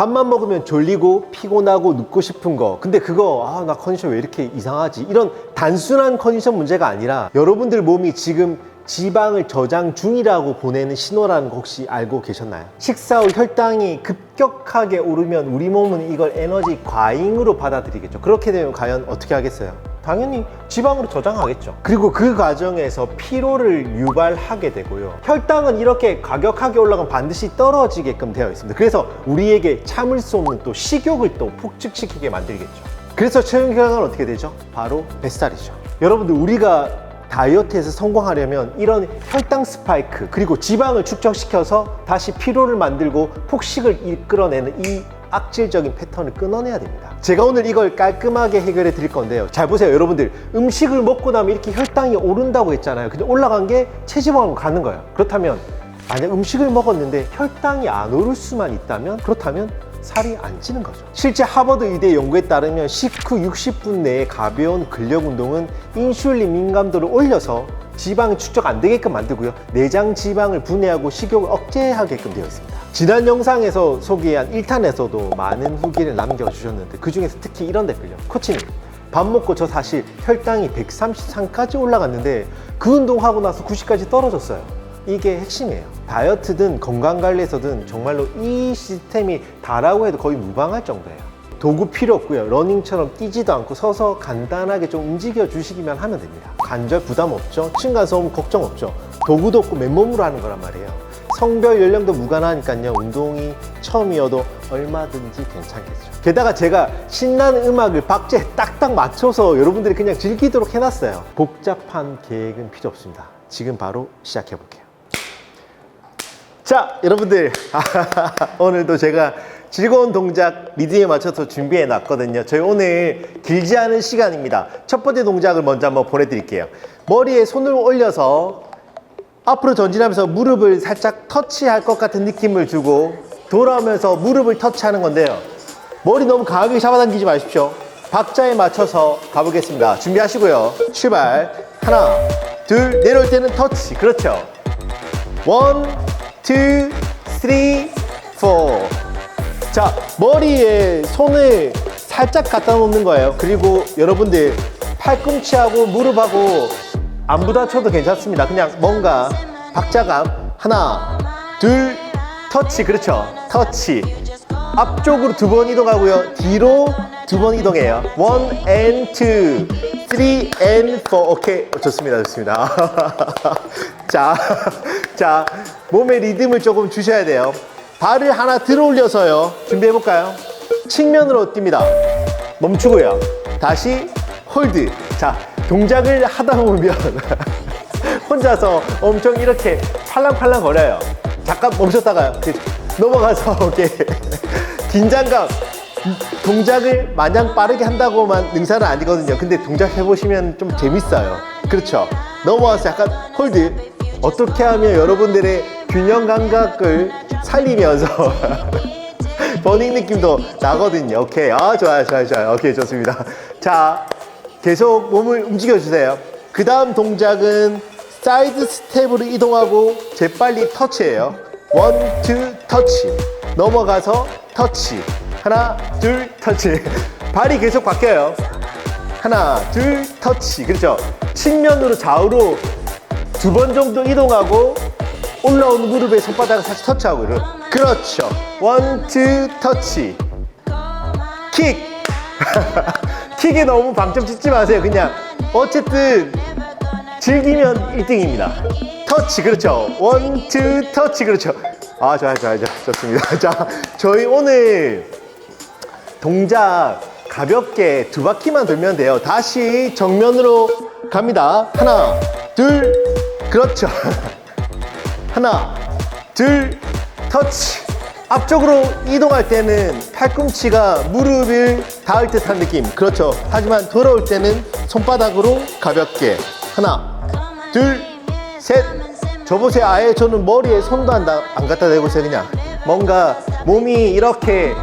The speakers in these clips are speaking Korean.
밥만 먹으면 졸리고 피곤하고 눕고 싶은 거. 근데 그거 아 나 컨디션 왜 이렇게 이상하지? 이런 단순한 컨디션 문제가 아니라 여러분들 몸이 지금 지방을 저장 중이라고 보내는 신호라는 거 혹시 알고 계셨나요? 식사 후 혈당이 급격하게 오르면 우리 몸은 이걸 에너지 과잉으로 받아들이겠죠. 그렇게 되면 과연 어떻게 하겠어요? 당연히 지방으로 저장하겠죠. 그리고 그 과정에서 피로를 유발하게 되고요. 혈당은 이렇게 가격하게 올라가면 반드시 떨어지게끔 되어 있습니다. 그래서 우리에게 참을 수 없는 또 식욕을 또 폭증시키게 만들겠죠. 그래서 체중 경향은 어떻게 되죠? 바로 뱃살이죠. 여러분들 우리가 다이어트에서 성공하려면 이런 혈당 스파이크 그리고 지방을 축적시켜서 다시 피로를 만들고 폭식을 이끌어내는 이 악질적인 패턴을 끊어내야 됩니다. 제가 오늘 이걸 깔끔하게 해결해 드릴 건데요. 잘 보세요, 여러분들. 음식을 먹고 나면 이렇게 혈당이 오른다고 했잖아요. 근데 올라간 게 체지방으로 가는 거예요. 그렇다면 만약 음식을 먹었는데 혈당이 안 오를 수만 있다면 그렇다면 살이 안 찌는 거죠. 실제 하버드 의대 연구에 따르면 식후 60분 내에 가벼운 근력 운동은 인슐린 민감도를 올려서 지방이 축적 안 되게끔 만들고요. 내장 지방을 분해하고 식욕을 억제하게끔 되어 있습니다. 지난 영상에서 소개한 1탄에서도 많은 후기를 남겨주셨는데 그 중에서 특히 이런 댓글요. 코치님, 밥 먹고 저 사실 혈당이 133까지 올라갔는데 그 운동하고 나서 90까지 떨어졌어요. 이게 핵심이에요. 다이어트든 건강관리에서든 정말로 이 시스템이 다라고 해도 거의 무방할 정도예요. 도구 필요 없고요. 러닝처럼 뛰지도 않고 서서 간단하게 좀 움직여 주시기만 하면 됩니다. 관절 부담 없죠. 층간소음 걱정 없죠. 도구도 없고 맨몸으로 하는 거란 말이에요. 성별 연령도 무관하니까요. 운동이 처음이어도 얼마든지 괜찮겠죠. 게다가 제가 신나는 음악을 박자에 딱딱 맞춰서 여러분들이 그냥 즐기도록 해놨어요. 복잡한 계획은 필요 없습니다. 지금 바로 시작해 볼게요. 자, 여러분들. 오늘도 제가 즐거운 동작 리듬에 맞춰서 준비해 놨거든요. 저희 오늘 길지 않은 시간입니다. 첫 번째 동작을 먼저 한번 보내드릴게요. 머리에 손을 올려서 앞으로 전진하면서 무릎을 살짝 터치할 것 같은 느낌을 주고 돌아오면서 무릎을 터치하는 건데요. 머리 너무 강하게 잡아당기지 마십시오. 박자에 맞춰서 가보겠습니다. 준비하시고요. 출발. 하나, 둘, 내려올 때는 터치. 그렇죠. 원, 투, 쓰리, 포. 자, 머리에 손을 살짝 갖다 놓는 거예요. 그리고 여러분들 팔꿈치하고 무릎하고 안 부딪혀도 괜찮습니다. 그냥 뭔가 박자감 하나, 둘, 터치. 그렇죠. 터치. 앞쪽으로 두 번 이동하고요. 뒤로 두 번 이동해요. 원 and two, three and. 오케이. 좋습니다. 좋습니다. 자, 자, 몸의 리듬을 조금 주셔야 돼요. 발을 하나 들어 올려서요. 준비해 볼까요? 측면으로 뜁니다. 멈추고요. 다시 홀드. 자, 동작을 하다 보면 혼자서 엄청 이렇게 팔랑팔랑 거려요. 잠깐 멈췄다가 넘어가서 이렇게 긴장감 동작을 마냥 빠르게 한다고만 능사는 아니거든요. 근데 동작 해보시면 좀 재밌어요. 그렇죠. 넘어와서 약간 홀드. 어떻게 하면 여러분들의 균형 감각을 살리면서 버닝 느낌도 나거든요. 오케이. 아, 좋아요, 좋아요, 좋아요. 오케이, 좋습니다. 자, 계속 몸을 움직여주세요. 그 다음 동작은 사이드 스텝으로 이동하고 재빨리 터치예요. 원, 투, 터치. 넘어가서 터치. 하나, 둘, 터치. 발이 계속 바뀌어요. 하나, 둘, 터치. 그렇죠. 측면으로 좌우로 두 번 정도 이동하고 올라온 무릎에 손바닥을 살짝 터치하고 이런. 그렇죠. 원, 투, 터치. 킥. 킥에 너무 방점 찍지 마세요. 그냥 어쨌든 즐기면 1등입니다. 터치 그렇죠. 원, 투, 터치 그렇죠. 아 좋아요, 좋아요, 좋아요. 좋습니다. 자, 저희 오늘 동작 가볍게 두 바퀴만 돌면 돼요. 다시 정면으로 갑니다. 하나, 둘, 그렇죠. 하나, 둘, 터치. 앞쪽으로 이동할 때는 팔꿈치가 무릎을 닿을 듯한 느낌. 그렇죠. 하지만 돌아올 때는 손바닥으로 가볍게. 하나, 둘, 셋. 저보세요. 아예 저는 머리에 손도 안, 다- 안 갖다 대고 있어요 그냥. 뭔가 몸이 이렇게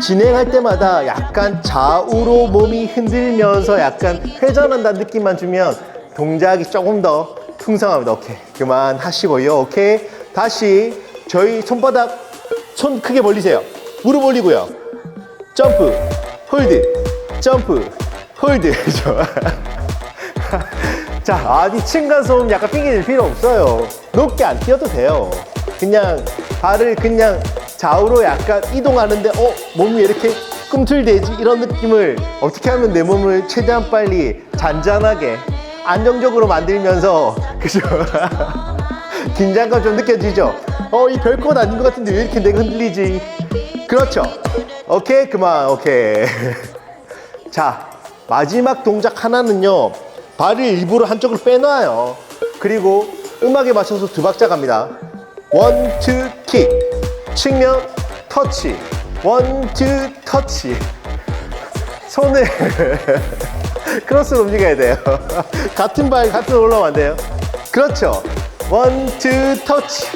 진행할 때마다 약간 좌우로 몸이 흔들면서 약간 회전한다는 느낌만 주면 동작이 조금 더 풍성합니다. 오케이. 그만 하시고요. 오케이. 다시 저희 손바닥 손 크게 벌리세요. 무릎 올리고요. 점프, 홀드, 점프, 홀드. 자, 아 니 층간 소음 약간 핑계댈 필요 없어요. 높게 안 뛰어도 돼요. 그냥 발을 그냥 좌우로 약간 이동하는데 어 몸이 이렇게 꿈틀대지 이런 느낌을 어떻게 하면 내 몸을 최대한 빨리 잔잔하게 안정적으로 만들면서 그죠? 긴장감 좀 느껴지죠? 어 이 별것 아닌 것 같은데 왜 이렇게 내가 흔들리지? 그렇죠. 오케이 그만 오케이. 자, 마지막 동작 하나는요. 발을 일부러 한쪽으로 빼놔요. 그리고 음악에 맞춰서 두 박자 갑니다. 원, 투, 킥. 측면, 터치. 원, 투, 터치. 손을 크로스로 움직여야 돼요. 같은 발, 같은 올라오면 안 돼요. 그렇죠. 원, 투, 터치.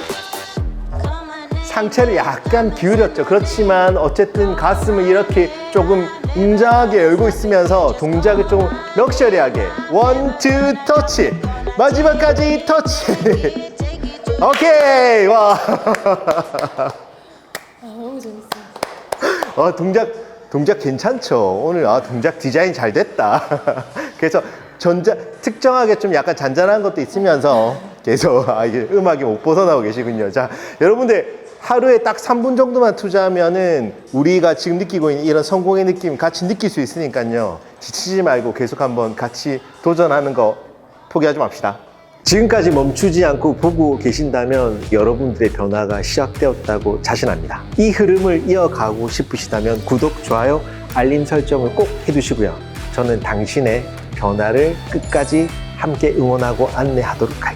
상체를 약간 기울였죠. 그렇지만 어쨌든 가슴을 이렇게 조금 웅장하게 열고 있으면서 동작을 좀 럭셔리하게 원, 투, 터치 마지막까지 터치 오케이 와 아, 너무 재밌어요. 어, 동작 동작 괜찮죠. 오늘 아 동작 디자인 잘 됐다. 그래서 전자 특정하게 좀 약간 잔잔한 것도 있으면서 계속 아 이게 음악이 못 벗어나고 계시군요. 자, 여러분들 하루에 딱 3분 정도만 투자하면은 우리가 지금 느끼고 있는 이런 성공의 느낌 같이 느낄 수 있으니까요. 지치지 말고 계속 한번 같이 도전하는 거 포기하지 맙시다. 지금까지 멈추지 않고 보고 계신다면 여러분들의 변화가 시작되었다고 자신합니다. 이 흐름을 이어가고 싶으시다면 구독, 좋아요, 알림 설정을 꼭 해두시고요. 저는 당신의 변화를 끝까지 함께 응원하고 안내하도록 할게요.